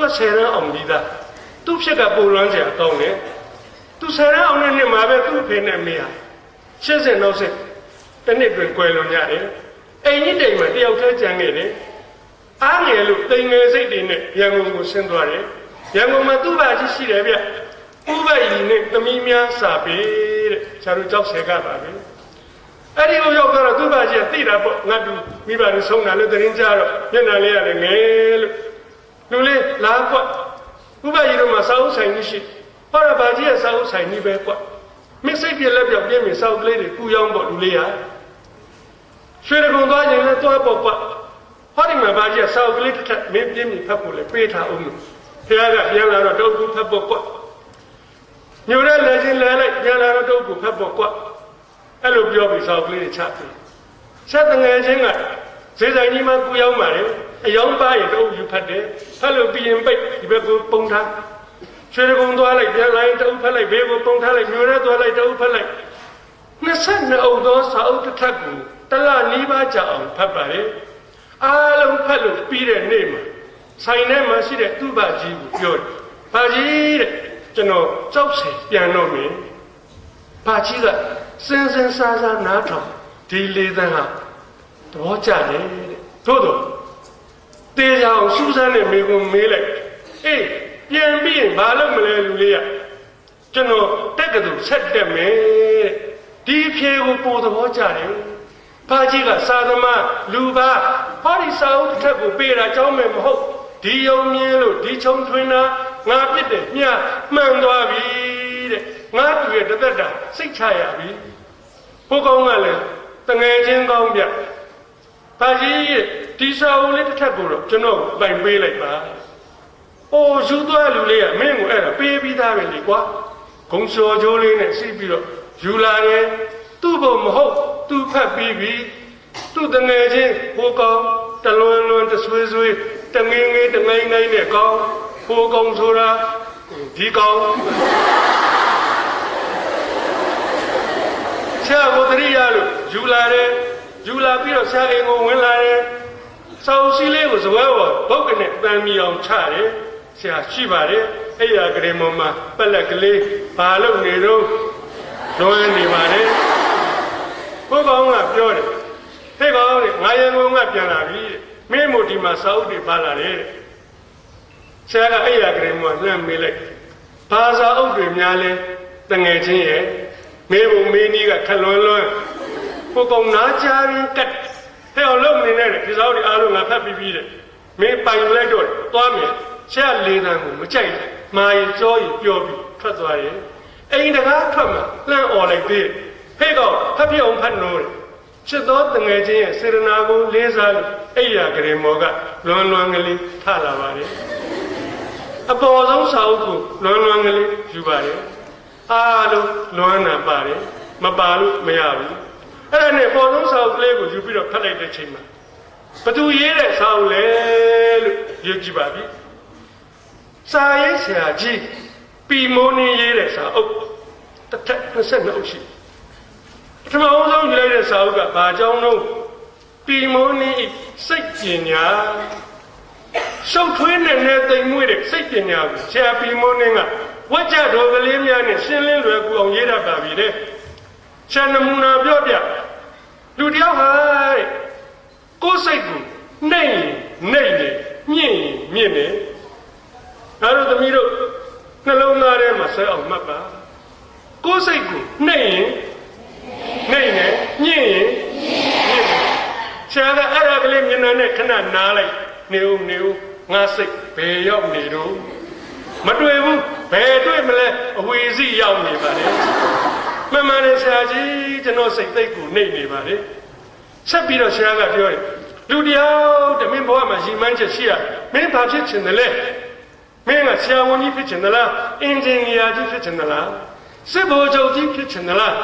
သူကဆယ်ရန်အောင်ပြီးသားသူ့ဖြစ်ကပူလွမ်းစရာကောင်းတယ်သူဆယ်ရန်အောင်တဲ့နှစ်မှာပဲသူ့ဖေနဲ့မေဟာရှင်းစင်နောက်ဆက်တစ်နှစ်တွင်ကွယ်လွန်ကြတယ်အိမ်ကြီးတိမ်မှာတယောက်တည်းကြံခဲ့တယ်အားငယ်လို့တိမ်ငယ်စိတ်တွေနဲ့ရန်ကုန်ကိုဆင်းသွားတယ်ရန်ကုန်မှာသူ့ဘာကြီးရှိတယ်ဗျဥပ္ပယီနဲ့သမီးများစာပေတဲ့ဆရာတို့ကြောက်ဆယ်ကပါပဲအဲ့ဒီကိုရောက်တော့သူ့ဘာကြီးကသိတာပေါ့ငါတူမိဘတွေဆုံးတာလည်းသတင်းကြတော့မျက်နှာလေးရတယ်ငယ်လို့ လူလေးလာကွက်ဥပကြီးတို့မှာစာအုပ်ဆိုင်ကြီးရှိဟောရဘာကြီးကစာအုပ်ဆိုင်ကြီးပဲကွက်မင်းစိတ်ပြက်လက်ပြောက်ပြင်းမြင်စာအုပ်ကလေးတွေကူရောင်းပေါ့လူလေးဟာရွှေရကုံသွားရင်လည်းသွားပေါ့ကွက်ဟောဒီမှာဘာကြီးကစာအုပ်ကလေးတစ်ထပ်မင်းပြင်းမြင်ဖတ်ဖို့လည်းပေးထားအောင်လို့ဖခင်ကပြန်လာတော့တုတ်ကူဖတ်ပေါ့ကွက်ညိုတဲ့လည်းချင်းလဲလိုက်ပြန်လာတော့တုတ်ကူဖတ်ပေါ့ကွက်အဲ့လိုပြောပြီးစောက်ကလေးတွေချပြီးဆက်တငယ်ချင်းကဈေးဆိုင်ကြီးမှာကူရောက်ပါလေ အယောင်ပါရင်တုပ်ယူဖတ်တယ်ဖတ်လို့ပြီးရင်ပိတ်ဒီဘက်ကိုပုံထားရွှေကုံသွားလိုက်ပြန်လိုက်တုပ်ဖတ်လိုက်ဘေးကိုပုံထားလိုက်မျိုးရဲသွားလိုက်တုပ်ဖတ်လိုက်22အုပ်သောစာအုပ်တစ်ထပ်ကိုတလနီးပါးကြာအောင်ဖတ်ပါလေအားလုံးဖတ်လို့ပြီးတဲ့နေ့မှာဆိုင်ထဲမှာရှိတဲ့သူ့ဘာကြီးကိုပြောတယ်ဘာကြီးတဲ့ကျွန်တော်ကြောက်စီပြန်တော့မယ်ဘာကြီးကစင်စင်စားစားနားထောင်ဒီလေးသန်းဟာသဘောကျတယ်တဲ့သို့တော့ တေချာအောင်စူးစမ်းနဲ့မိကုံမေးလိုက်အေးပြန်ပြီးရင်ဘာလုပ်မလဲလူလေးကကျွန်တော်တက်ကတူဆက်တက်မယ်တဲ့ဒီဖြေကိုပိုသဘောကျတယ်ဘာကြီးကစာသမားလူပါဟောဒီစာအုပ်တစ်ထပ်ကိုပေးတာကြောင်းမယ်မဟုတ်ဒီယုံမြင်လို့ဒီချုံထွင်းတာငါပြစ်တယ်မြမှန်သွားပြီတဲ့ငါတူရဲ့တသက်တာစိတ်ချရပြီဘုကောင်းကလည်းတငယ်ချင်းကောင်းပြ ဘာကြီးရဲ့ဒီစာအုပ်လေးတစ်ထပ်ကိုတော့ကျွန်တော်ပိုင်ပေးလိုက်ပါအိုးယူသွားလူလေးကမင်းကိုအဲ့ဒါပေးပြီးသားပဲလေကွာဂုံစော်ကြိုးလေးနဲ့စီးပြီးတော့ယူလာတယ်သူ့ဘုံမဟုတ်သူဖတ်ပြီးပြီသူ့တငယ်ချင်းဘိုးကောင်းတလွန်လွန်တဆွေးဆွေးတငင်းငင်းတငိုင်းငိုင်းနဲ့ကောင်းဘိုးကောင်းဆိုတာဒီကောင်းဆရာကိုတရိယာလို့ယူလာတယ် ယူလာပြီးတော့ဆရာအိမ်ကိုဝင်လာတယ်စောင်းစီလေးကိုဇပွဲပေါ်ဘုတ်ကနေတန်မီအောင်ချတယ်ဆရာရှိပါတယ်အဲ့ရကလေးမမပက်လက်ကလေးဘာလို့နေတော့လွန်နေပါတယ်ဘုကောင်းကပြောတယ်ဟဲ့ကောင်းလေငါရင်ကုန်ကပြန်လာပြီတဲ့မင်းမို့ဒီမှာစာအုပ်တွေပါလာတယ်တဲ့ဆရာကအဲ့ရကလေးမလှမ်းမေးလိုက်ဘာစာအုပ်တွေများလဲတငယ်ချင်းရဲ့မေဘုံမေးနီးကခလွန်းလွန်း ကိုကောင်နာကြရင်ကတ်ဟဲ့အောင်လုံးနေနဲ့ဒီစားတွေအားလုံးငါဖတ်ပြီးပြီးတဲ့မင်းပိုင်လိုက်တော့သွားမယ်ဆရာလေးတန်းကိုမကြိုက်မာရင်ကြောရင်ပြောပြီးထွက်သွားရင်အိမ်တကားထွက်မှလှမ်းអော်လိုက်သေးဟဲ့ကောင်ဖတ်ပြအောင်ဖတ်လို့ချစ်တော်တငယ်ချင်းရဲ့စေရနာကိုလေးစားလို့အိယာကလေးမော်ကလွန်လွန်ကလေးထလာပါတယ်အပေါ်ဆုံးစာအုပ်ကိုလွန်လွန်ကလေးယူပါတယ်အားလုံးလွမ်းနာပါတယ်မပါလို့မရဘူး အဲ့ဒါနဲ့ပေါ်ဆုံးစာအုပ်ကလေးကိုယူပြီးတော့ဖတ်လိုက်တဲ့ချိန်မှာဘသူရေးတဲ့စာအုပ်လဲလို့ယူကြည့်ပါပြီစာရေးဆရာကြီးပီမိုးနေရေးတဲ့စာအုပ်တစ်ထက်22အုပ်ရှိပထမဆုံးယူလိုက်တဲ့စာအုပ်ကဘာကြောင်းတော့ပီမိုးနေစိတ်ပညာရှုပ်ထွေးနေနေတိမ်မွေးတဲ့စိတ်ပညာကိုဆရာပီမိုးနေကဝကြတော်ကလေးများနဲ့ရှင်းလင်းလွယ်ကူအောင်ရေးတတ်ပါပြီတဲ့ ဆရာနမူနာပြောပြလူတယောက်ဟာတဲ့ကိုယ်စိတ်ကိုနှိမ့်ရင်နှိမ့်တယ်မြင့်ရင်မြင့်တယ်ဒါတို့သမီးတို့နှလုံးသားထဲမှာဆွဲအောင်မှတ်ပါကိုယ်စိတ်ကိုနှိမ့်ရင်နှိမ့်တယ်မြင့်ရင်မြင့်တယ်ဆရာကအဲ့ဒါကလေးမျက်နှာနဲ့ခဏနားလိုက်နေဦးနေဦးငါစိတ်ဘယ်ရောက်နေတော့မတွေ့ဘူးဘယ်တွေ့မလဲအဝေစီရောက်နေပါလေ မှန်မှန်လေဆရာကြီးကျွန်တော်စိတ်သိပ်ကိုနှိမ့်နေပါလေဆက်ပြီးတော့ဆရာကပြောတယ်လူတယောက်တမင်းဘဝမှာရှိမှန်းချက်ရှိရမင်းဘာဖြစ်ချင်တယ်လဲမင်းကဆရာဝန်ကြီးဖြစ်ချင်သလားအင်ဂျင်နီယာကြီးဖြစ်ချင်သလားစစ်ဗိုလ်ချုပ်ကြီးဖြစ်ချင်သလား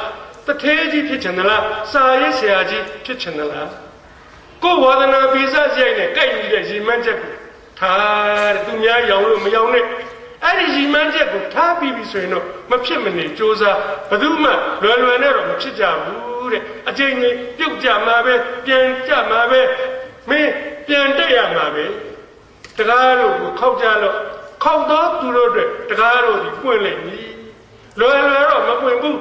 တထေးကြီးဖြစ်ချင်သလားစာရေးဆရာကြီးဖြစ်ချင်သလားကိုယ်ဝါဒနာပိစရိုက်နဲ့ကြိုက်နေတဲ့ရည်မှန်းချက်ကိုထားတဲ့သူများရောင်လို့မရောင်နဲ့ အဲ့ဒီရည်မှန်းချက်ကိုထားပြီးပြီဆိုရင်တော့မဖြစ်မနေစ조사ဘယ်သူမှလွယ်လွယ်နဲ့တော့မဖြစ်ကြဘူးတဲ့အချိန်ကြီးပြုတ်ကြမှာပဲပြန်ကြမှာပဲမင်းပြန်တက်ရမှာပဲတကားတို့ကိုခောက်ကြလို့ခောက်တော့သူတို့အတွက်တကားတို့ဒီပွင့်လိုက်ပြီလွယ်လွယ်တော့မပွင့်ဘူး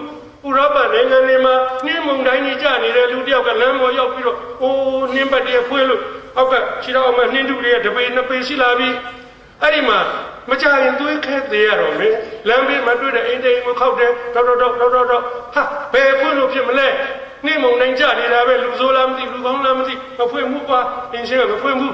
ဥရောပနိုင်ငံတွေမှာနှင်းမုန်တိုင်းကြီးကြနေတဲ့လူတယောက်ကလမ်းပေါ်ရောက်ပြီးတော့အိုးနှင်းပတ်တည်းဖွေးလို့အောက်ကခြေတော်မှာနှင်းတူတွေကတပေနှစ်ပေရှိလာပြီ အဲ့ဒီမှာမကြရင်သွေးခဲသေးရတော့မယ်လမ်းဘေးမှာတွေ့တဲ့အိမ်တိမ်ကိုခောက်တယ်တော့တော့တော့တော့တော့ဟာဘယ်ဖွင့်လို့ဖြစ်မလဲနှင်းမုန်တိုင်းကြနေတာပဲလူဆိုးလားမသိလူကောင်းလားမသိမဖွင့်ဘူးကွာအင်းရှင်းကမဖွင့်ဘူး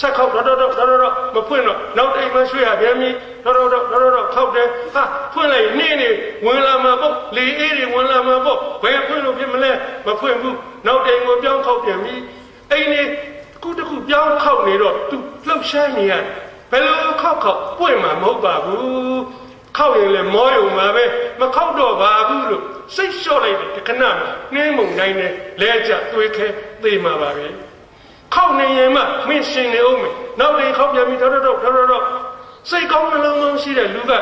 ဆက်ခောက်တော့တော့တော့တော့တော့မဖွင့်တော့နောက်တိမ်မှရွှေ့ရပြန်ပြီတော့တော့တော့တော့တော့ခောက်တယ်ဟာဖွင့်လိုက်နှင်းနေဝင်လာမှာပေါ့လေအေးတွေဝင်လာမှာပေါ့ဘယ်ဖွင့်လို့ဖြစ်မလဲမဖွင့်ဘူးနောက်တိမ်ကိုပြောင်းခောက်ပြန်ပြီအိမ်နေတစ်ခုတစ်ခုပြောင်းခောက်နေတော့သူလှုပ်ရှားနေရတယ် ဘယ်လိုခောက်ခောက်ပွင့်မှာမဟုတ်ပါဘူးခောက်ရင်လည်းမောယုံပါပဲမခောက်တော့ပါဘူးလို့စိတ်လျှော့လိုက်တယ်ဒီခဏမှာနှင်းမုန်တိုင်းနဲ့လဲကျသွေးခဲသေမှာပါပဲခောက်နေရင်မှမင်းရှင်နေအောင်မယ်နောက်ရင်ခောက်ပြန်ပြီးတော့တော့တော့တော့တော့စိတ်ကောင်းနှလုံးကောင်းရှိတဲ့လူက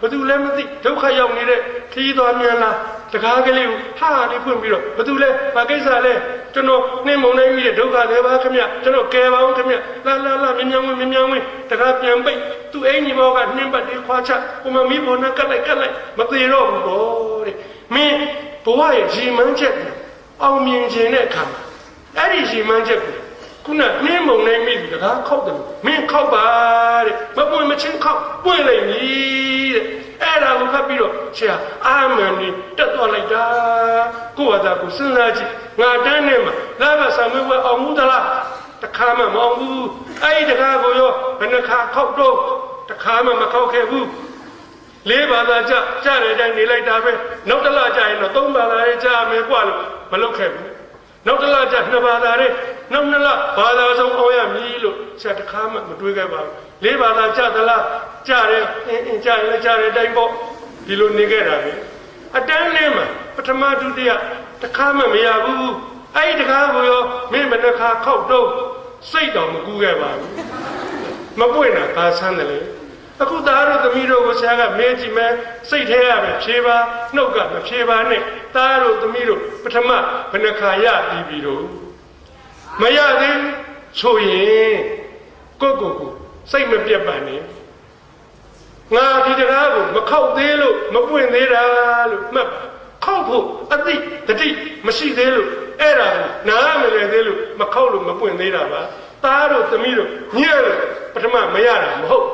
ဘသူလည်းမသိဒုက္ခရောက်နေတဲ့ခရီးသွားမြန်လား တကားကလေးကိုဟာလေးဖွင့်ပြီးတော့ဘသူလဲဘာကိစ္စလဲကျွန်တော်နှင်းမုန်တိုင်းကြီးတဲ့ဒုက္ခတွေပါခင်ဗျကျွန်တော်ကယ်ပါအောင်ခင်ဗျလာလာလာမြင်မြန်ဝင်မြင်မြန်ဝင်တကားပြန်ပိတ်သူ့အင်ကြီးဘောကနှင်းပတ်လေးခွာချဟိုမှာမိဘောနဲ့ကတ်လိုက်ကတ်လိုက်မသေးတော့ဘူးပေါ့တဲ့မင်းဘဝရဲ့ရည်မှန်းချက်ကိုအောင်မြင်ခြင်းတဲ့အခါမှာအဲ့ဒီရည်မှန်းချက်ကိုခုနနှင်းမုံနိုင်မိပြီတကားခောက်တယ်မင်းခောက်ပါတဲ့မပွင့်မချင်းခောက်ပွင့်လိုက်ပြီတဲ့ အဲ့ဒါကိုဖတ်ပြီးတော့ဆရာအာမန်နေတက်သွားလိုက်တာကိုယ့်ဟာသာကိုစဉ်းစားကြည့်ငါတန်းနဲ့မှာလာဘဆံမွေးဝဲအောင်မှုသလားတခါမှမအောင်ဘူးအဲ့ဒီတခါကိုရောဘယ်နှခါခောက်တော့တခါမှမခောက်ခဲ့ဘူးလေးဘာသာကြကြတဲ့အတိုင်းနေလိုက်တာပဲနောက်တစ်လကြာရင်တော့သုံးဘာသာရေးကြာမယ်กว่าလို့မလုပ်ခဲ့ဘူးနောက်တစ်လကြာနှစ်ဘာသာရေးနောက်နှစ်လဘာသာဆုံးအောင်ရမည်လို့ဆရာတခါမှမတွေးခဲ့ပါဘူး လေးဘာသာကြသလားကြတယ်အင်းအင်းကြရင်လည်းကြတဲ့အတိုင်းပေါ့ဒီလိုနေခဲ့တာပဲအတန်းလေးမှာပထမဒုတိယတခါမှမရဘူးအဲ့ဒီတခါကိုရောမင်းမနှခါခောက်တော့စိတ်တော်မကူးခဲ့ပါဘူးမပွင့်တာဘာဆန်းတယ်လေအခုသားတို့သမီးတို့ကိုဆရာကမေးကြည့်မယ်စိတ်ထဲရပဲဖြေပါနှုတ်ကမဖြေပါနဲ့သားတို့သမီးတို့ပထမဘယ်နှခါရပြီးပြီတော့မရသေးဆိုရင်ကိုယ့်ကိုယ်ကို စိတ်မပြတ်ပါနဲ့ငါဒီတရားကိုမခောက်သေးလို့မပွင့်သေးတာလို့မှတ်ပါခောက်ဖို့အတိတတိမရှိသေးလို့အဲ့ဒါကိုနားမလည်သေးလို့မခောက်လို့မပွင့်သေးတာပါသားတို့သမီးတို့ညံ့လို့ပထမမရတာမဟုတ်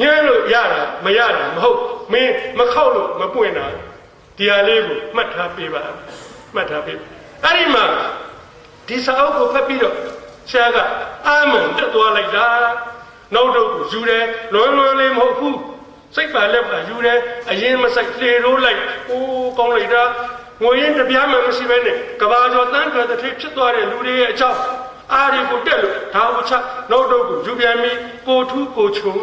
ညံ့လို့ရတာမရတာမဟုတ်မင်းမခောက်လို့မပွင့်တာဒီဟာလေးကိုမှတ်ထားပေးပါမှတ်ထားပေးအဲ့ဒီမှာဒီစာအုပ်ကိုဖတ်ပြီးတော့ ဆရာကအာမန်တက်သွားလိုက်တာနောက်တော့ကိုယူတယ်လွန်လွန်လေးမဟုတ်ဘူးစိတ်ပါလက်ပါယူတယ်အရင်မဆိုင်လေရိုးလိုက်အိုးကောင်းလိုက်တာငွေရင်တပြားမှမရှိဘဲနဲ့ကဘာကျော်တန်းထွက်တဲ့ထိဖြစ်သွားတဲ့လူတွေရဲ့အကြောင်းအားဒီကိုတက်လို့ဒါဝချနောက်တော့ကိုယူပြန်ပြီးကိုထူးကိုချုံ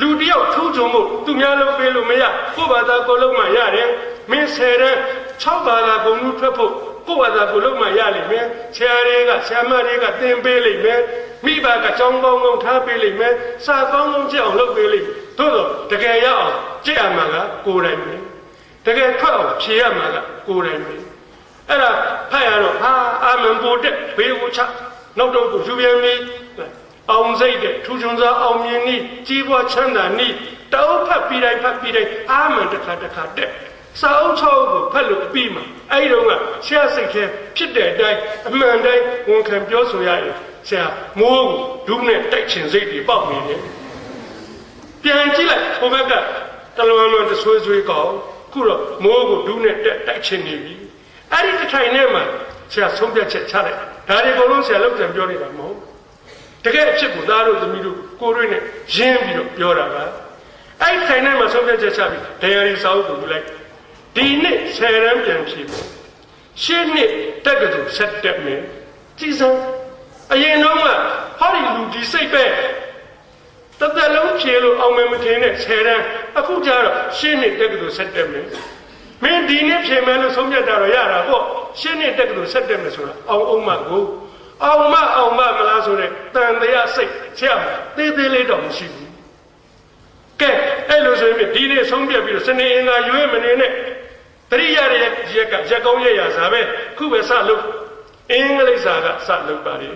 လူတယောက်ထူးချုံမှုသူများလုံးပေးလို့မရကိုယ့်ဘာသာကိုယ်လုံးမှရတယ်မင်းဆယ်တဲ့6ဘာသာဂုဏ်လူထွက်ဖို့ ကိုယ့်ဘာသာကိုယ်လုံးမှရလိမ့်မယ်ဆရာတွေကဆရာမတွေကသင်ပေးလိမ့်မယ်မိဘကကြောင်းကောင်းကောင်းထားပေးလိမ့်မယ်စာကောင်းကောင်းကြည့်အောင်လုပ်ပေးလိမ့်မယ်သို့တော့တကယ်ရအောင်ကြည့်ရမှာကကိုယ်တိုင်ပဲတကယ်ထွက်အောင်ဖြေရမှာကကိုယ်တိုင်ပဲအဲ့ဒါဖတ်ရတော့ဟာအာမန်ပို့တဲ့ဘေးကိုချနောက်တော့ကိုယူပြန်ပြီအောင်စိတ်တဲ့ထူးချွန်စွာအောင်မြင်နည်းကြီးပွားချမ်းသာနည်းတောက်ဖတ်ပြီးတိုင်းဖတ်ပြီးတိုင်းအာမန်တစ်ခါတစ်ခါတဲ့ စာအုပ်ချုပ်ကိုဖတ်လို့ပြီးမှအဲ့ဒီတော့ကဆရာစိတ်ခဲဖြစ်တဲ့အတိုင်းအမှန်တိုင်းဝန်ခံပြောဆိုရရင်ဆရာမိုးကိုဒုနဲ့တိုက်ချင်စိတ်တွေပေါက်နေတယ်ပြန်ကြည့်လိုက်ဟိုဘက်ကတလွန်လွန်တဆွေးဆွေးကောင်းခုတော့မိုးကိုဒုနဲ့တက်တိုက်ချင်နေပြီအဲ့ဒီတစ်ထိုင်ထဲမှာဆရာဆုံးဖြတ်ချက်ချလိုက်ဒါတွေအကုန်လုံးဆရာလောက်ပြန်ပြောနေတာမဟုတ်တကယ်အဖြစ်ကိုသားတို့သမီးတို့ကိုယ်တွေနဲ့ရင်းပြီးတော့ပြောတာကအဲ့ဒီထိုင်ထဲမှာဆုံးဖြတ်ချက်ချပြီးဒယရီစာအုပ်ကိုယူလိုက် ဒီနှစ်ဆယ်ရန်ပြန်ဖြေဖို့ရှင်းနှစ်တက်ကတူဆက်တက်မယ်ကြည်စမ်းအရင်တော့ကဟောဒီလူဒီစိတ်ပဲတသက်လုံးဖြေလို့အောင်မယ်မထင်နဲ့ဆယ်ရန်အခုကျတော့ရှင်းနှစ်တက်ကတူဆက်တက်မယ်မင်းဒီနေ့ဖြေမယ်လို့ဆုံးဖြတ်တာတော့ရတာပေါ့ရှင်းနှစ်တက်ကတူဆက်တက်မယ်ဆိုတာအောင်အောင်မကိုအောင်မအောင်မမလားဆိုတဲ့တန်တရားစိတ်ချက်သေးသေးလေးတော့မရှိဘူးကဲအဲ့လိုဆိုရင်ဒီနေ့ဆုံးဖြတ်ပြီးတော့စနေအင်္ဂါရွေးမနေနဲ့ တရိယာရဲ့ရက်ကရက်ကောင်းရက်ရာစာပဲခုပဲစလုပ်အင်္ဂလိပ်စာကစလုပ်ပါလေ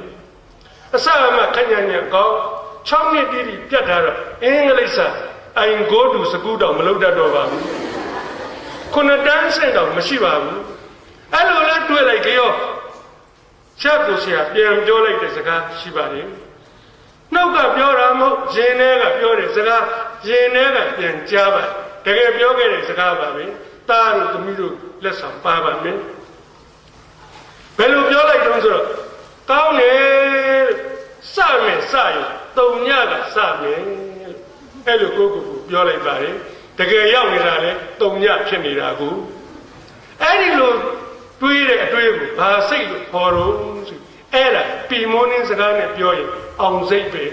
အစအမှခဏညံကောင်း6နှစ်တိတိပြတ်ထားတော့အင်္ဂလိပ်စာအိုင်ဂိုတူစကူတောင်မလုပ်တတ်တော့ပါဘူးခုနှစ်တန်းဆင့်တောင်မရှိပါဘူးအဲ့လိုလဲတွေ့လိုက်ကြောချက်ကိုဆရာပြန်ပြောလိုက်တဲ့စကားရှိပါတယ်နှုတ်ကပြောတာမဟုတ်ရင်ထဲကပြောတဲ့စကားရင်ထဲကပြန်ကြားပါတကယ်ပြောခဲ့တဲ့စကားပါပဲ တားတို့သမီးတို့လက်ဆောင်ပါပါမယ်ဘယ်လိုပြောလိုက်တုံးဆိုတော့ကောင်းတယ်စမယ်စရင်တုံညကစမယ်အဲ့လိုကိုကိုကိုပြောလိုက်ပါတယ်တကယ်ရောက်နေတာလေတုံညဖြစ်နေတာကိုအဲ့ဒီလိုတွေးတဲ့အတွေးကိုဘာစိတ်လို့ခေါ်တော့ဆိုအဲ့ဒါပီမွန်းင်းစကားနဲ့ပြောရင်အောင်စိတ်ပဲ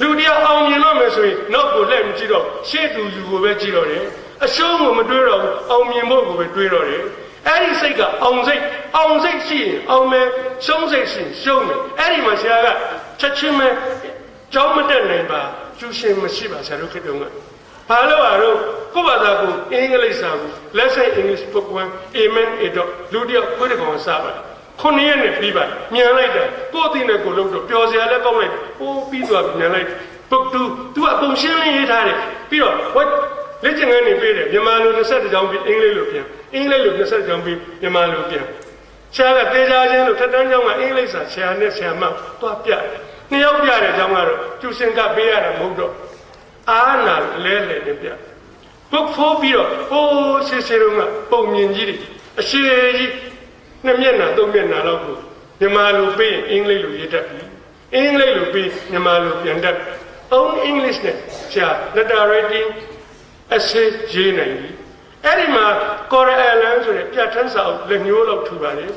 လူတယောက်အောင်မြင်တော့မယ်ဆိုရင်နောက်ကိုလက်မကြည့်တော့ရှေ့သူယူကိုပဲကြည့်တော့တယ် အရှုံးကိုမတွေးတော့ဘူးအောင်မြင်ဖို့ကိုပဲတွေးတော့တယ်အဲ့ဒီစိတ်ကအောင်စိတ်အောင်စိတ်ရှိရင်အောင်မယ်ရှုံးစိတ်ရှိရင်ရှုံးမယ်အဲ့ဒီမှာဆရာကချက်ချင်းပဲကြောင်းမတက်နိုင်ပါကျူရှင်မရှိပါဆရာတို့ခေတ္တကဘာလို့အားတော့ကိုယ့်ဘာသာကိုအင်္ဂလိပ်စာကို lesson english book 1 amen အဲ့တော့လူတယောက်ကိုယ်တကောင်စားပါတယ်ခုနှစ်ရက်နဲ့ပြီးပါမြန်လိုက်တယ်ကိုယ့်အသိနဲ့ကိုယ်လုံးတော့ပျော်စရာလည်းကောင်းလိုက်ဟိုးပြီးသွားပြီမြန်လိုက် book 2 तू အပုံရှင်းလင်းရေးထားတယ်ပြီးတော့ what လက်ကျင်ကနေပေးတယ်မြန်မာလို20ကြောင်းပြီးအင်္ဂလိပ်လိုပြန်အင်္ဂလိပ်လို20ကြောင်းပြီးမြန်မာလိုပြန်ဆရာကတေချာချင်းလို့ထက်တန်းကြောင်းကအင်္ဂလိပ်စာဆရာနဲ့ဆရာမသွားပြတယ်နှစ်ယောက်ပြတဲ့ကြောင်းကတော့ကျူစင်ကပေးရတာမဟုတ်တော့အာနာလဲလဲနဲ့ပြ book 4ပြီးတော့ဟိုးဆေးဆေးတော့ကပုံမြင်ကြီးတွေအရှိကြီးနှစ်မျက်နှာသုံးမျက်နှာလောက်ကိုမြန်မာလိုပေးရင်အင်္ဂလိပ်လိုရေးတတ်ပြီအင်္ဂလိပ်လိုပေးမြန်မာလိုပြန်တတ်ပြီ own english နဲ့ဆရာ letter writing essay ရေးနိုင်ပြီအဲ့ဒီမှာ Coral Island ဆိုတဲ့ပြဋ္ဌာန်းစာအုပ်လက်ညှိုးလောက်ထူပါတယ်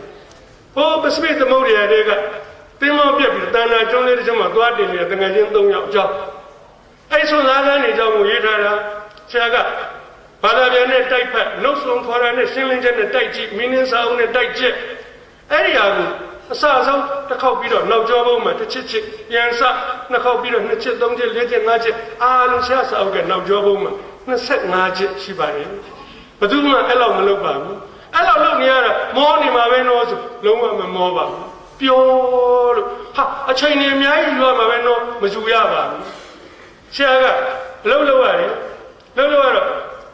ဟိုပစိဖိတ်သမုဒ္ဒရာတွေကတင်းမောပြက်ပြီးတန်တာကျွန်းလေးတစ်ချောင်းမှာသွားတင်နေတဲ့တငယ်ချင်း၃ယောက်အကြောင်းအဲ့ဆိုသားကန်းနေကြောင်းကိုရေးထားတာဆရာကဘာသာပြန်နဲ့တိုက်ဖက်နှုတ်ဆုံးခေါ်တာနဲ့ရှင်းလင်းချက်နဲ့တိုက်ကြည့်မင်းင်းစာအုပ်နဲ့တိုက်ကြည့်အဲ့ဒီဟာကိုအစအဆုံးတစ်ခေါက်ပြီးတော့နောက်ကျောဘုံမှာတစ်ချစ်ချစ်ပြန်စနှစ်ခေါက်ပြီးတော့နှစ်ချစ်သုံးချစ်လေးချစ်ငါးချစ်အားလုံးဆရာစာအုပ်ကနောက်ကျောဘုံမှာ 25ချစ်ရှိပါတယ်ဘယ်သူမှအဲ့လောက်မလုပ်ပါဘူးအဲ့လောက်လုပ်နေရတာမောနေမှာပဲနော်ဆိုလုံးဝမမောပါဘူးပြောလို့ဟာအချိန်နေအများကြီးယူရမှာပဲနော်မယူရပါဘူးဆရာကအလုပ်လုပ်ရတယ်လုပ်လို့ရတော့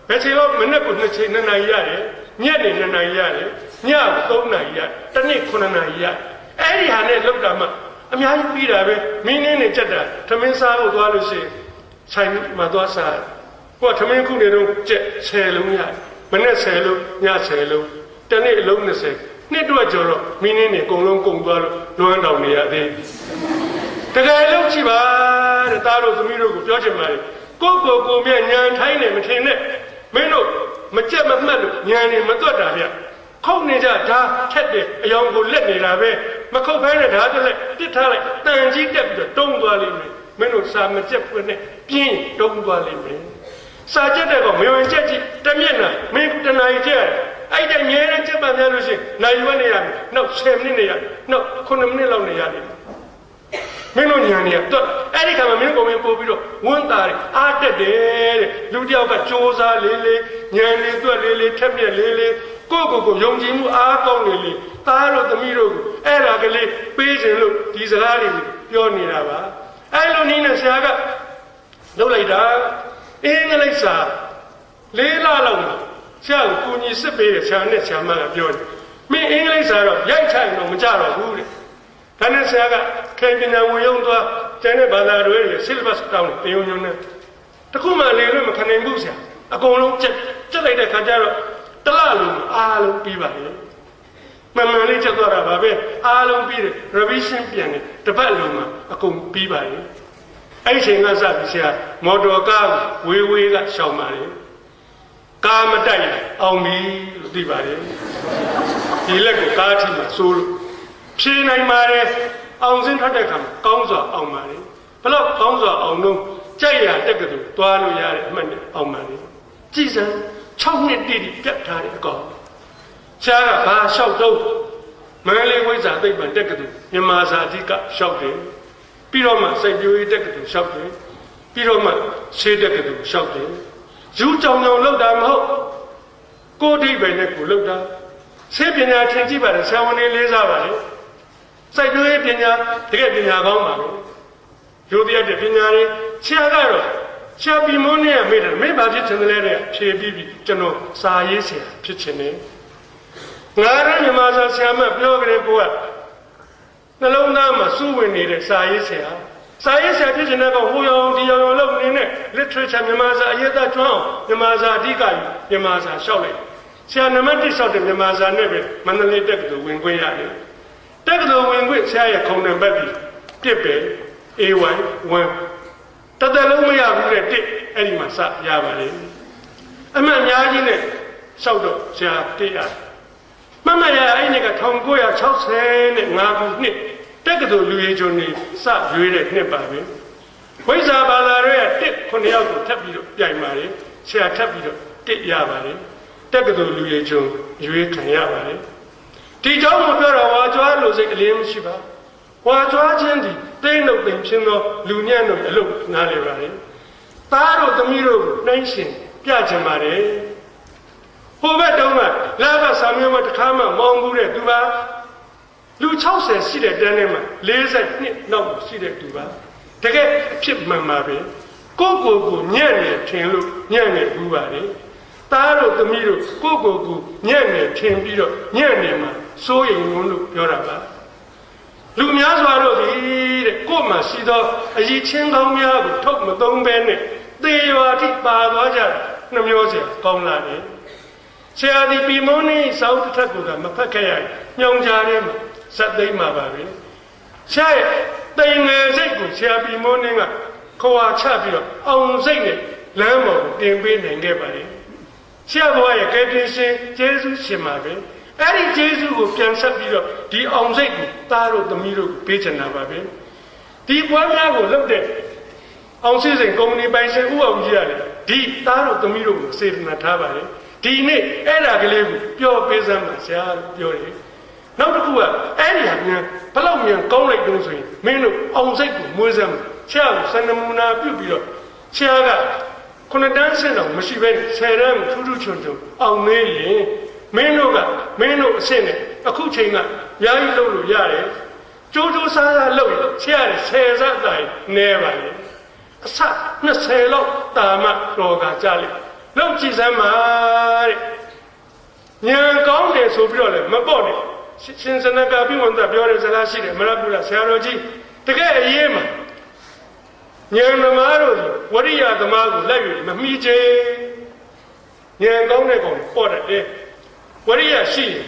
ဘယ်ချိန်တော့မနေ့ကနှစ်ချိန်နှစ်နာရီရတယ်ညနေနှစ်နာရီရတယ်ည3နာရီရတယ်တနေ့9နာရီရတယ်အဲ့ဒီဟာနဲ့လောက်တာမှအများကြီးပြီးတာပဲမင်းင်းနဲ့ကြက်တာသမင်းစားဖို့သွားလို့ရှိရင်ဆိုင်မှာသွားစား ကိုကသမင်းခုနေတော့ကြက်10လုံးရတယ်မနေ့10လုံးည10လုံးတနေ့အလုံး20နှစ်တော့ကျော်တော့မင်းင်းနဲ့အကုန်လုံးကုန်သွားလို့လွမ်းတောင်နေရသေးတကယ်လို့ကြည့်ပါတဲ့သားတို့သမီးတို့ကိုပြောချင်ပါတယ်ကိုကိုကိုမြညံထိုင်းနေမထင်နဲ့မင်းတို့မကြက်မမှတ်လို့ညံနေမတွက်တာဗျခုတ်နေကြဓာထက်တယ်အယောင်ကိုလက်နေတာပဲမခုတ်ဖဲနဲ့ဓာတက်လက်ပစ်ထားလိုက်တန်ကြီးတက်ပြီးတော့တုံးသွားလိမ့်မယ်မင်းတို့စာမကြက်ဖွင့်နဲ့ပြင်းတုံးသွားလိမ့်မယ် စာကြက်တဲ့ကောင်မဝင်ကြက်ကြည့်တမျက်နှာမင်းတနာရီကြက်အဲ့တဲ့ငဲတဲ့ကြက်ပါများလို့ရှိရင်နိုင်ဝက်နေရမယ်နောက်10မိနစ်နေရနောက်9မိနစ်လောက်နေရတယ်မင်းတို့ညာနေရတော့အဲ့ဒီခါမှာမင်းကိုမင်းပို့ပြီးတော့ဝန်းတာတယ်အားတက်တယ်တဲ့လူတယောက်ကစ조사လေးလေးညာလေးတွက်လေးလေးထက်မြက်လေးလေးကိုယ့်ကိုယ်ကိုယုံကြည်မှုအားကောင်းလေးလေးသားတို့သမီးတို့ကိုအဲ့ဒါကလေးပေးခြင်းလို့ဒီစကားတွေပြောနေတာပါအဲ့လိုနည်းနဲ့ဆရာကလုပ်လိုက်တာ အင်္ဂလိပ်စာလေးလလောက်မှာဆရာကိုကူညီစစ်ပေးတယ်ဆရာနဲ့ဆရာမကပြောတယ်မင်းအင်္ဂလိပ်စာတော့ရိုက်ချိုင်တော့မကြတော့ဘူးတဲ့ဒါနဲ့ဆရာကခေပညာဝင်ရုံသွားကျန်တဲ့ဘာသာတွေရဲ့ syllabus တောင်းတယ်တင်ုံညွန်းနဲ့တခုမှလေလို့မခံနိုင်ဘူးဆရာအကုန်လုံးကြက်ကြက်လိုက်တဲ့ခါကျတော့တလလုံးအားလုံးပြီးပါလေမမှန်လေးချက်သွားတာပါပဲအားလုံးပြီးတယ် revision ပြန်တယ်တပတ်လုံးမှာအကုန်ပြီးပါလေ အဲ့ဒီချိန်ကစပြီးဆရာမော်တော်ကားဝေးဝေးကရှောင်ပါလေကားမတိုက်အောင်ပြီလို့သိပါတယ်ဒီလက်ကိုကားထိမှစိုးလို့ဖြေနိုင်ပါတယ်အောင်စင်းထွက်တဲ့ခါမှာကောင်းစွာအောင်ပါတယ်ဘလို့ကောင်းစွာအောင်တော့ကြိုက်ရတက်ကတူတွားလို့ရတဲ့အမှတ်နဲ့အောင်ပါတယ်ကြည်စံ6နှစ်တိတိပြတ်ထားတဲ့အကောင်ရှားကဘာလျှောက်တော့မန္တလေးဝိဇ္ဇာသိပ္ပံတက်ကတူမြန်မာစာအဓိကလျှောက်တယ် ပြီးတော့မှစိုက်ပျိုးရေးတက်ကတူလျှောက်တယ်ပြီးတော့မှရှေးတက်ကတူလျှောက်တယ်ယူကြောင်ကြောင်လောက်တာမဟုတ်ကိုယ်အဓိပ္ပာယ်နဲ့ကိုလောက်တာဆေးပညာထင်ကြည့်ပါလေဆရာဝန်လေးလေးစားပါလေစိုက်ပျိုးရေးပညာတကယ်ပညာကောင်းပါပဲရိုးပြတဲ့ပညာတွေဆရာကတော့ဆရာပြီးမုန်းနေရမိတယ်မင်းဘာဖြစ်ချင်တယ်လဲတဲ့ဖြေပြီးပြီကျွန်တော်စာရေးဆရာဖြစ်ချင်တယ်ငါရမြမစာဆရာမပြောကြတယ်ကိုက နှလုံးသားမှာစူးဝင်နေတဲ့စာရေးဆရာစာရေးဆရာဖြစ်ချင်တဲ့ကောင်ဟိုရောင်ဒီရောင်လောက်နေနဲ့ literature မြန်မာစာအရေးသားကျွမ်းအောင်မြန်မာစာအဓိကယူမြန်မာစာလျှောက်လိုက်ဆရာနံပါတ်1လျှောက်တဲ့မြန်မာစာနဲ့ပဲမန္တလေးတက္ကသိုလ်ဝင်ခွင့်ရတယ်တက္ကသိုလ်ဝင်ခွင့်ဆရာရဲ့ခုံနံပါတ်ပြီးပြစ်ပဲ A1 1တသက်လုံးမရဘူးတဲ့တစ်အဲ့ဒီမှာစရပါလေအမှန်အများကြီးနဲ့လျှောက်တော့ဆရာတစ်ရတယ် မှတ်မှတ်ရအဲ့ဒီက1960နဲ့9ခုနှစ်တက္ကသိုလ်လူရေးချုပ်နေစရွေးတဲ့နှစ်ပါပဲဝိဇ္ဇာဘာသာတွေရဲ့တစ်ခုနှစ်ယောက်ကိုထပ်ပြီးတော့ပြိုင်ပါတယ်ဆရာထပ်ပြီးတော့တစ်ရပါတယ်တက္ကသိုလ်လူရေးချုပ်ရွေးခံရပါတယ်ဒီကြောင့်မပြောတော့ဝါကြွားလို့စိတ်အလင်းမရှိပါဝါကြွားခြင်းဒီတိတ်နှုတ်ပင်ဖြစ်သောလူညံ့တို့အလုပ်နားလေပါတယ်သားတို့သမီးတို့နှိုင်းရှင်ပြချင်ပါတယ် ဟိုဘက်တုန်းကလာဘဆာမျိုးမတစ်ခါမှမောင်းဘူးတဲ့သူပါလူ60ရှိတဲ့တန်းထဲမှာ42နောက်ရှိတဲ့သူပါတကယ်အဖြစ်မှန်ပါပဲကိုယ့်ကိုယ်ကိုညံ့နေထင်လို့ညံ့နေဘူးပါလေသားတို့သမီးတို့ကိုယ့်ကိုယ်ကိုညံ့နေထင်ပြီးတော့ညံ့နေမှာစိုးရိမ်လို့ပြောတာပါလူများစွာတို့သည်တဲ့ကိုယ်မှာရှိသောအည်ချင်းကောင်းများကိုထုတ်မသုံးဘဲနဲ့သေရွာတိပါသွားကြတာနှမျောစရာကောင်းလာတယ် ဆရာဒီပီမုန်းနေစောက်တစ်ထက်ကိုသာမဖတ်ခဲ့ရညောင်ကြားထဲမှာစက်သိမ်းမှာပါပဲဆရာရဲ့တိမ်ငယ်စိတ်ကိုဆရာပီမုန်းနေကခွာချပြီးတော့အောင်စိတ်နဲ့လမ်းပေါ်ကိုတင်ပေးနိုင်ခဲ့ပါတယ်ဆရာဘဝရဲ့ကယ်တင်ရှင်ယေရှုရှင်ပါပဲအဲ့ဒီယေရှုကိုပြန်ဆက်ပြီးတော့ဒီအောင်စိတ်ကိုသားတို့သမီးတို့ပေးချင်တာပါပဲဒီဘွားများကိုလုပ်တဲ့အောင်စိတ်စိန်ကုမ္ပဏီပိုင်ရှင်ဥအောင်ကြီးရတယ်ဒီသားတို့သမီးတို့ကိုစေတနာထားပါတယ် ဒီနေ့အဲ့ဒါကလေးကိုပြောပေးစမ်းပါဆရာပြောတယ်နောက်တစ်ခုကအဲ့ဒီဟာမြန်ဘလောက်မြန်ကောင်းလိုက်တုံးဆိုရင်မင်းတို့အောင်စိတ်ကိုမွေးစမ်းဆရာကိုစန္ဒမူနာပြုတ်ပြီးတော့ဆရာကခုနှစ်တန်းဆင့်တော့မရှိဘဲဆယ်တန်းထူးထူးချွန်ချွန်အောင်နေရင်မင်းတို့ကမင်းတို့အဆင့်နဲ့အခုချိန်ကညာကြီးလုပ်လို့ရတယ်ကြိုးကြိုးစားစားလုပ်ရင်ဆရာဆယ်စားတိုင်နေပါလေအစ20လောက်တာမတော်ကကြလိမ့် လောက်ကြည့်စမ်းပါတဲ့ဉာဏ်ကောင်းတယ်ဆိုပြီးတော့လည်းမပေါ့နဲ့ရှင်စနကပြဝန်သားပြောတဲ့စကားရှိတယ်မရဘူးလားဆရာတော်ကြီးတကယ်အရေးမှာဉာဏ်သမားတို့ဝရိယသမားကိုလက်ယူမမိချေဉာဏ်ကောင်းတဲ့ကောင်ပေါ့တယ်ဝရိယရှိရင်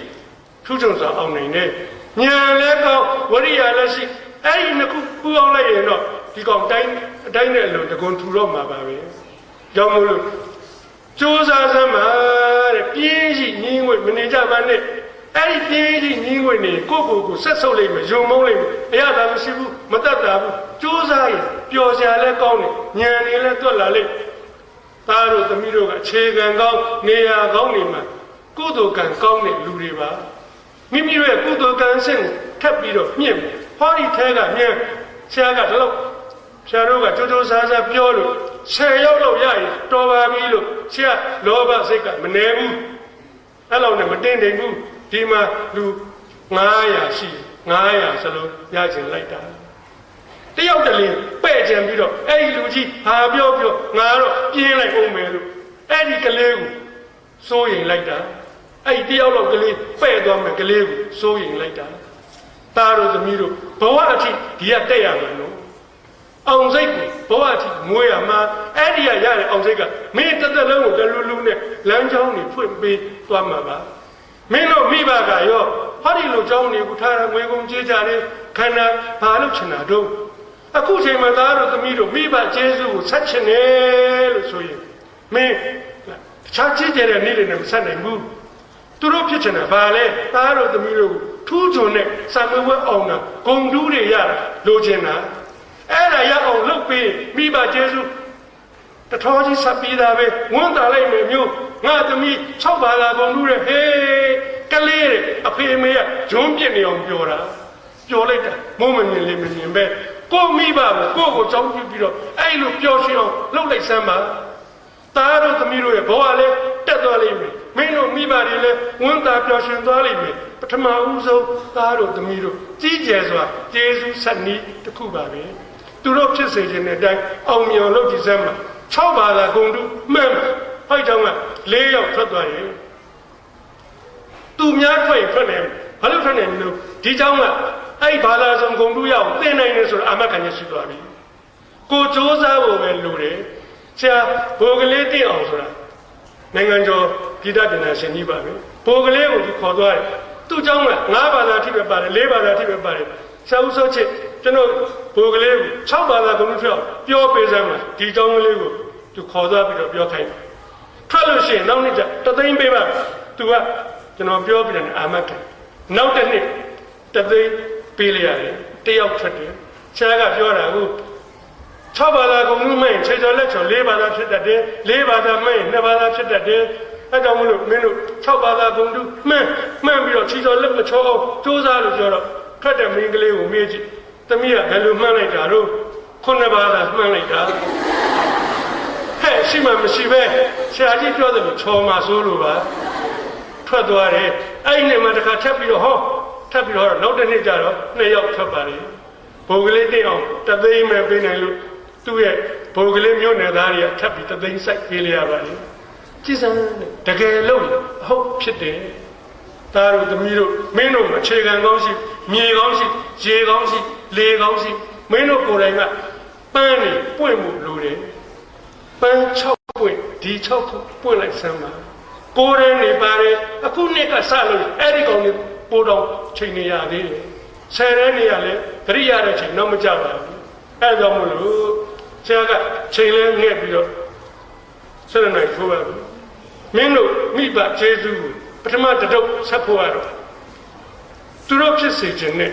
ထူးချွန်စွာအောင်နိုင်တယ်ဉာဏ်လည်းကောင်းဝရိယလည်းရှိအဲ့ဒီနှစ်ခုပူအောင်လိုက်ရင်တော့ဒီကောင်တိုင်းအတိုင်းနဲ့လို့တကွန်ထူတော့မှာပါပဲကြောင့်မို့လို့ စူးစမ်းစမ်းပါတဲ့ပြင်းရှိညီးငွေမနေကြပါနဲ့အဲ့ဒီပြင်းရှိညီးငွေနေကိုယ့်ကိုယ်ကိုဆက်ဆုပ်လိုက်မယ်ယုံမုန်းလိုက်မယ်အရသာမရှိဘူးမတတ်တာဘူးစူးစမ်းရင်ပျော်စရာလည်းကောင်းတယ်ဉာဏ်နေလည်းတွက်လာလိမ့်သားတို့သမီးတို့ကအခြေခံကောင်းနေရာကောင်းနေမှာကုသိုလ်ကံကောင်းတဲ့လူတွေပါမိမိတို့ရဲ့ကုသိုလ်ကံဆင့်ထပ်ပြီးတော့မြင့်ဟောဒီထဲကမြင့်ဆရာကတလို့ဆရာတို့ကကြိုးကြိုးစားစားပြောလို့ ဆယ်ရောက်လောက်ရရင်တော်ပါပြီလို့ဆရာလောဘစိတ်ကမနေဘူးအဲ့လောက်နဲ့မတင်နိုင်ဘူးဒီမှာလူ900ရှိ900စလုံးရချင်လိုက်တာတယောက်တလင်းပဲ့ကြံပြီးတော့အဲ့ဒီလူကြီးဟာပြောပြောငါတော့ပြင်းလိုက်အောင်မယ်လို့အဲ့ဒီကလေးကိုစိုးရင်လိုက်တာအဲ့ဒီတယောက်လောက်ကလေးပဲ့သွားမယ်ကလေးကိုစိုးရင်လိုက်တာသားတို့သမီးတို့ဘဝအထိဒီကတက်ရမှာနော် အောင်စိတ်ကိုဘဝအထိမွေးရမှာအဲ့ဒီကရတဲ့အောင်စိတ်ကမင်းတစ်သက်လုံးကိုတလူလူနဲ့လမ်းကြောင်းတွေဖွင့်ပေးသွားမှာပါမင်းတို့မိဘကရောဟောဒီလိုကြောင်းတွေကိုထားငွေကုန်ကြေးကြတယ်ခန္ဓာဘာလို့ချင်တာတော့အခုချိန်မှာသားတို့သမီးတို့မိဘကျေးဇူးကိုဆက်ချင်တယ်လို့ဆိုရင်မင်းတခြားကြည့်ကြတဲ့နေ့တွေနဲ့မဆက်နိုင်ဘူးသူတို့ဖြစ်ချင်တာဘာလဲသားတို့သမီးတို့ထူးချွန်တဲ့စံမွေးဝဲအောင်တာဂုံတူးတွေရတာလိုချင်တာ အဲ့ဒါရအောင်လုပ်ပြီးမိဘကျေးဇူးတထောကြီးဆက်ပြီးသားပဲဝန်းတာလိုက်မယ်မျိုးငါသမီး၆ပါးလာကုန်လို့တဲ့ဟေးကလေးတဲ့အဖေမေကဂျွန်းပြစ်နေအောင်ပြောတာပြောလိုက်တာမုံမမြင်လေးမမြင်ပဲကိုမိဘကိုကိုကိုကြောင်းပြပြီးတော့အဲ့လိုပြောရှင်းအောင်လုပ်လိုက်စမ်းပါသားတို့သမီးတို့ရဲ့ဘဝလည်းတက်သွားလိမ့်မယ်မင်းတို့မိဘတွေလည်းဝန်းတာပျော်ရွှင်သွားလိမ့်မယ်ပထမဦးဆုံးသားတို့သမီးတို့ကြီးကျယ်စွာကျေးဇူးဆက်နည်းတစ်ခုပါပဲ သူတို့ဖြစ်စေခြင်းတဲ့အတိုင်းအောင်မြော်လုပ်ကြည့်စမ်းပါ၆ပါးသာဂုံတုမှန်ပါဟိုက်ကြောင့်က၄ယောက်ထွက်သွားရင်သူများထွက်ရင်ထွက်နေဘာလို့ထွက်နေလဲဒီကြောင့်ကအဲ့ဘာသာစုံဂုံတုရအောင်သင်နိုင်တယ်ဆိုတော့အမတ်ခံရရှိသွားပြီကိုစ조사ဖို့ပဲလိုတယ်ဆရာဘိုးကလေးတင့်အောင်ဆိုတာနိုင်ငံကျော်ဂီတပညာရှင်ကြီးပါပဲဘိုးကလေးကိုသူခေါ်သွားတယ်သူ့ကြောင့်က၅ဘာသာအထိပဲပါတယ်၄ဘာသာအထိပဲပါတယ် ဆရာဦးစောချစ်ကျွန်တော်ဘိုးကလေးကို6ပါးသာကုန်လို့ပြောပြောပေးစမ်းမှာဒီကောင်းကလေးကိုသူခေါ်သွားပြီးတော့ပြောခိုင်းတယ်ထွက်လို့ရှိရင်နောက်နေ့ကျတသိန်းပေးပါသူကကျွန်တော်ပြောပြတယ်အာမတ်ကနောက်တစ်နေ့တသိန်းပေးလိုက်ရတယ်တယောက်ထွက်တယ်ဆရာကပြောတာကို6ပါးသာကုန်လို့မင်း6ချော်လက်ချော်4ပါးသာဖြစ်တတ်တယ်4ပါးသာမင်း2ပါးသာဖြစ်တတ်တယ်အဲ့ကြောင့်မလို့မင်းတို့6ပါးသာဂုံတုမှန်မှန်ပြီးတော့ခြေတော်လက်မချောအောင်စူးစမ်းလို့ပြောတော့ ထွက်တဲ့မင်းကလေးကိုမေးကြည့်သမီးကဘယ်လိုမှန်းလိုက်တာတော့ခုနှစ်ဘာသာမှန်းလိုက်တာဟဲ့ရှိမှမရှိပဲဆရာကြီးပြောတယ်လို့ချော်မှာစိုးလို့ပါထွက်သွားတယ်အဲ့ဒီနေ့မှတစ်ခါထပ်ပြီးတော့ဟောထပ်ပြီးတော့နောက်တစ်နေ့ကျတော့နှစ်ယောက်ထွက်ပါလေဘုံကလေးတိအောင်တသိန်းမဲ့ပေးနိုင်လို့သူ့ရဲ့ဘုံကလေးမျိုးနယ်သားတွေကထပ်ပြီးတသိန်းစိုက်ပေးလိုက်ရပါလေကြည်စမ်းတကယ်လို့ဟုတ်ဖြစ်တယ် သားတို့သမီးတို့မင်းတို့အခြေခံကောင်းရှိမြေကောင်းရှိရေကောင်းရှိလေကောင်းရှိမင်းတို့ကိုယ်တိုင်ကပန်းနေပွင့်မှုလိုတယ်ပန်း6ပွင့်ဒီ6ခုပွင့်လိုက်စမ်းပါကိုယ်ရင်နေပါတယ်အခုနှစ်ကစလို့အဲ့ဒီကောင်လေးပိုးတော်ချိန်နေရသေးတယ်ဆယ်ရဲနေရလဲဂရိရတဲ့ချိန်တော့မကြပါဘူးအဲ့ကြောင့်မလို့ဆရာကချိန်လဲငှက်ပြီးတော့ဆယ်နိုင်ထိုးပါဘူးမင်းတို့မိဘကျေးဇူးကို ပထမတတုပ်ဆက်ဖို့ရတော့သူတို့ဖြစ်စေခြင်းနဲ့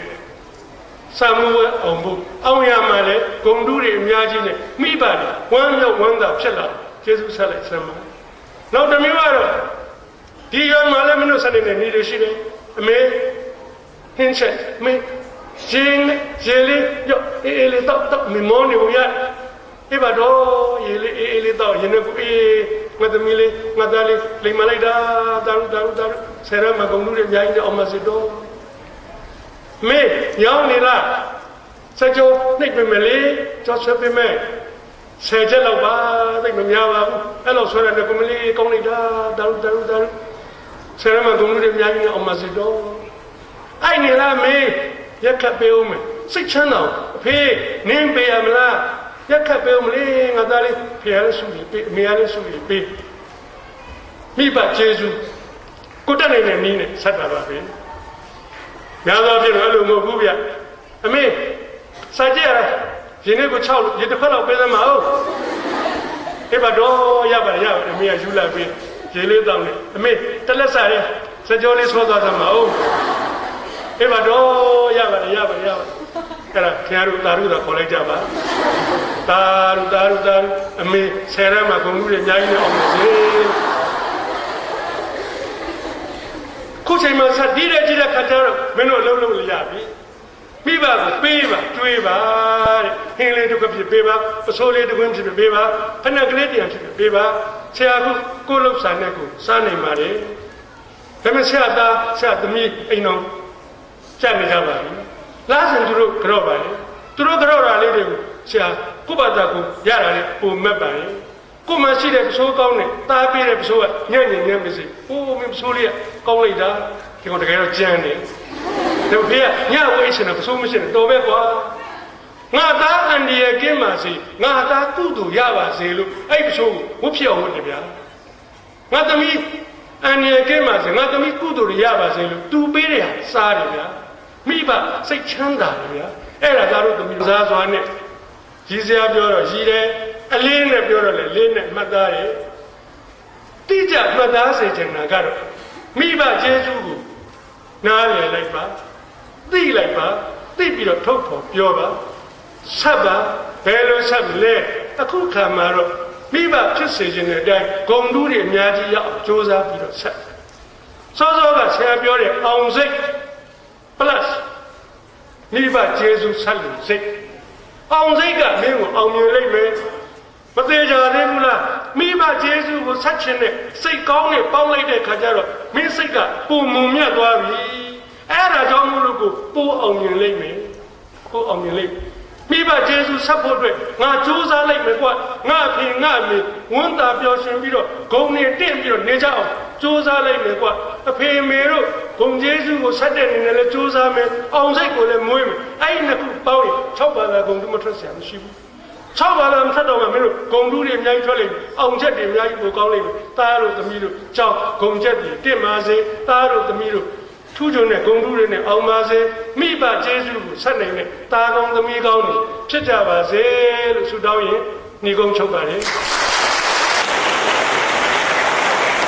စာမှုဝဲအောင်ဖို့အောင်ရမှာလဲဂုံတူးတွေအများကြီးနဲ့မိဘတွေဝမ်းမြောက်ဝမ်းသာဖြစ်လာကျေးဇူးဆက်လိုက်စမ်းပါနောက်တစ်မျိုးကတော့ဒီရွာမှာလည်းမင်းတို့ဆက်နေတဲ့နေတွေရှိတယ်အမေဟင်းချက်မင်းရင်းရေလေးရောအေးအေးလေးတော့တော့မမောနေဘူးရ အေးပါတော့ရေလေးအေးအေးလေးတော့ရင်းနေကူအေးငါသမီးလေးငါသားလေးလိမ်မလိုက်တာတာရူတာရူတာရူဆယ်ရမကုန်လူတွေအများကြီးအောင်မစစ်တော့မေရောင်းနေလားစကြိုနှိပ်ပင်မလေးကြောဆွဲပင်မဲ့ဆယ်ချက်လောက်ပါသိမများပါဘူးအဲ့လိုဆွဲတဲ့ကမလေးကောင်းလိုက်တာတာရူတာရူတာရူဆယ်ရမကုန်လူတွေအများကြီးအောင်မစစ်တော့အဲ့နေလားမေရက်ခတ်ပေးဦးမယ်စိတ်ချမ်းသာအဖေနင်းပေးရမလား ရက်ခတ်ပေးဦးမလေးငါသားလေးဖေရလေးဆုပြီးပေးအမေရလေးဆုပြီးပေးမိဘကျေးဇူးကိုတက်နိုင်တဲ့နည်းနဲ့ဆက်တာပါပဲများသောဖြင့်တော့အဲ့လိုမဟုတ်ဘူးဗျအမေစာကြည့်ရရင်လေးကို6လို့ရေတစ်ဖက်လောက်ပေးသမှာဟုတ်အေးပါတော့ရပါရပါအမေကယူလာပေးရေလေးတောင်းနေအမေတလက်စားရဲစကြောလေးဆောသွားသမှာဟုတ်အေးပါတော့ရပါတယ်ရပါတယ်ရပါတယ် အဲ့ဒါခင်ဗျားတို့တာရုသာခေါ်လိုက်ကြပါတာရုတာရုတာရုအမေဆယ်ရမှာဂုံလူတွေအများကြီးနဲ့အောင်ပါစေခုချိန်မှာဆက်ဒီတဲ့ကြည့်တဲ့ခါကျတော့မင်းတို့အလုံးလုံးလည်းရပြီမိဘကိုပေးပါတွေးပါတဲ့ဟင်းလေးတစ်ခွက်ဖြစ်ပေးပါပစိုးလေးတစ်ခွက်ဖြစ်ပေးပါဖက်နှက်ကလေးတရားဖြစ်ပေးပါဆရာကကိုလှုပ်ဆိုင်တဲ့ကိုစားနိုင်ပါတယ်ဒါပေမဲ့ဆရာသားဆရာသမီးအိမ်တော်ကြက်နေကြပါပြီ လားစင်သူတို့ကြော့ပါလေသူတို့ကြော့တာလေးတွေကိုဆရာကိုဘာသာကိုရတာလေပုံမက်ပါလေကိုမရှိတဲ့ပစိုးကောင်းနဲ့တားပေးတဲ့ပစိုးကညံ့ညံ့ညံ့မစီအိုးမင်းပစိုးလေးကကောင်းလိုက်တာဒီကောင်တကယ်တော့ကြမ်းတယ်ဒါဖေကညဝေးရှင်တဲ့ပစိုးမရှိတဲ့တော်ပဲကွာငါသားအန်ဒီရဲ့ကင်းပါစေငါသားကုသိုလ်ရပါစေလို့အဲ့ပစိုးကိုဝတ်ဖြစ်အောင်လုပ်တယ်ဗျာငါသမီးအန်ဒီရဲ့ကင်းပါစေငါသမီးကုသိုလ်ရပါစေလို့သူပေးတဲ့ဟာစားတယ်ဗျာ မိဘစိတ်ချမ်းသာတယ်ဗျာအဲ့ဒါသားတို့သမီးစားစွာနဲ့ရည်စရာပြောတော့ရည်တယ်အလေးနဲ့ပြောတော့လေလေးနဲ့မှတ်သားတယ်တိကျမှတ်သားစေချင်တာကတော့မိဘကျေးဇူးကိုနားလည်လိုက်ပါသိလိုက်ပါသိပြီးတော့ထုတ်ဖော်ပြောပါဆက်ပါဘယ်လိုဆက်မလဲအခုခါမှာတော့မိဘဖြစ်စေခြင်းတဲ့အတိုင်းဂုံတူးတွေအများကြီးရအောင်စ조사ပြီးတော့ဆက်စောစောကဆရာပြောတဲ့အောင်စိတ် plus မိဘကျေးဇူးဆက်လို့စိတ်အောင်စိတ်ကမင်းကိုအောင်မြင်လိုက်မယ်မသေးကြသေးဘူးလားမိဘကျေးဇူးကိုဆက်ခြင်းနဲ့စိတ်ကောင်းနဲ့ပေါင်းလိုက်တဲ့ခါကျတော့မင်းစိတ်ကပုံမုံမြတ်သွားပြီအဲ့ဒါကြောင့်မို့လို့ကိုပိုးအောင်မြင်လိမ့်မယ်ပိုးအောင်မြင်လိမ့် မိဘယေရှုဆက်ဖို့အတွက်ငါကြိုးစားလိုက်မယ်ကွာငါအဖေငါအမေဝန်တာပျော်ရွှင်ပြီးတော့ဂုံနေတင့်ပြီးတော့နေကြအောင်ကြိုးစားလိုက်မယ်ကွာအဖေအမေတို့ဂုံယေရှုကိုဆက်တဲ့အနေနဲ့လည်းကြိုးစားမယ်အောင်စိတ်ကိုလည်းမွေးမယ်အဲ့ဒီနှစ်ခုပေါင်းရင်၆ပါးသာဂုံတို့မထွက်ဆရာမရှိဘူး၆ပါးလည်းမထွက်တော့မှမင်းတို့ဂုံတို့တွေအများကြီးထွက်လိမ့်မယ်အောင်ချက်တွေအများကြီးကိုကောင်းလိမ့်မယ်တားတို့သမီးတို့ကြောက်ဂုံချက်တွေတင့်ပါစေတားတို့သမီးတို့ ထူးချွန်တဲ့ဂုံတူတွေနဲ့အောင်ပါစေမိဘကျေးဇူးကိုဆက်နိုင်တဲ့တာကောင်းသမီးကောင်းတွေဖြစ်ကြပါစေလို့ဆုတောင်းရင်ညီကုန်းချုပ်ပါတယ်